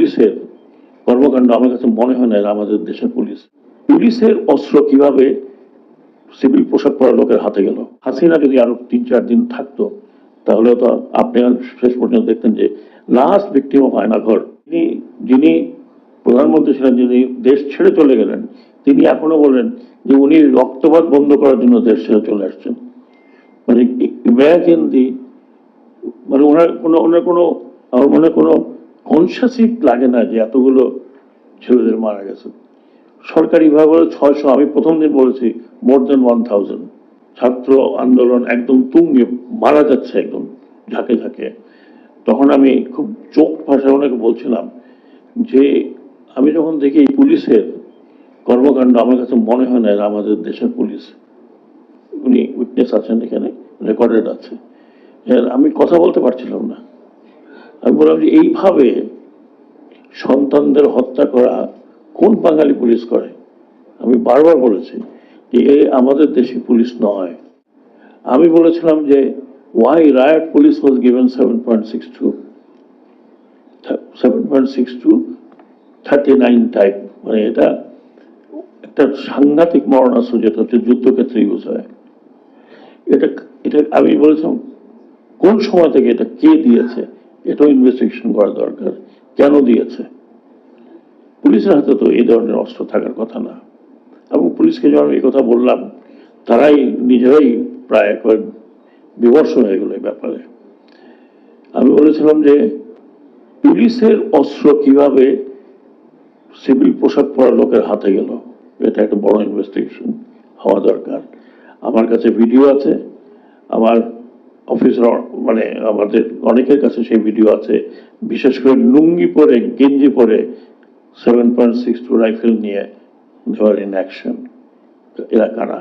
পুলিশের কর্মকাণ্ড আমার কাছে মনে হয় না আমাদের দেশের পুলিশ। পুলিশের অস্ত্র কীভাবে সিভিল পোশাক পরা লোকের হাতে গেল? হাসিনা যদি আরও তিন, চার দিন থাকতো, তাহলে তো আপনি শেষ পর্যন্ত দেখতেন যে লাস্ট ভিক্টিম অফ আয়নাঘর তিনি, যিনি প্রধানমন্ত্রী ছিলেন, যিনি দেশ ছেড়ে চলে গেলেন, তিনি এখনও বলেন যে উনি রক্তপাত বন্ধ করার জন্য দেশ ছেড়ে চলে আসছেন। মানে ইম্যাজিন দি মানে ওনার কোনো ওনার কোনো, আমার মনে কোনো কনসিয়াসই লাগে না যে এতগুলো ছেলেদের মারা গেছে। সরকারিভাবে বলে ছয়শো, আমি প্রথম দিন বলেছি মোর দেন ওয়ান থাউজেন্ড ছাত্র আন্দোলন একদম তুঙ্গে, মারা যাচ্ছে একদম, ঝাঁকে ঝাঁকে। তখন আমি খুব চোখ ভাষায় ওনাকে বলছিলাম যে, আমি যখন দেখি পুলিশের কর্মকাণ্ড, আমার কাছে মনে হয় না আমাদের দেশের পুলিশ। উনি উইটনেস আছেন এখানে রেকর্ডেড আছে। এর আমি কথা বলতে পারছিলাম না। আমি বললাম যে এইভাবে সন্তানদের হত্যা করা কোন বাঙালি পুলিশ করে? আমি বারবার বলেছি যে এ আমাদের দেশি পুলিশ নয়। আমি বলেছিলাম যে why riot police was given seven point six two seven point six two thirty nine type মানে এটা একটা সাংঘাতিক মরণাস্ত্র যেটা হচ্ছে যুদ্ধক্ষেত্রে ইউজ হয়। এটা এটা আমি বলেছিলাম কোন সময় থেকে এটা কে দিয়েছে? এটাও ইনভেস্টিগেশন করা দরকার। কেন দিয়েছে? পুলিশের হাতে তো এই ধরনের অস্ত্র থাকার কথা না। এবং পুলিশকে যখন আমি কথা বললাম, তারাই নিজেরাই প্রায় একবার বিমর্ষ হয়ে গেল এই ব্যাপারে। আমি বলেছিলাম যে, পুলিশের অস্ত্র কীভাবে সিভিল পোশাক পরা লোকের হাতে গেল, এটা একটা বড় ইনভেস্টিগেশন হওয়া দরকার। আমার কাছে ভিডিও আছে, আমার অফিসের মানে আমাদের অনেকের কাছে সেই ভিডিও আছে। বিশেষ করে লুঙ্গি পরে, গেঞ্জি পরে seven point six two rifle নিয়ে দেওয়ার ইন অ্যাকশন এরা কারা?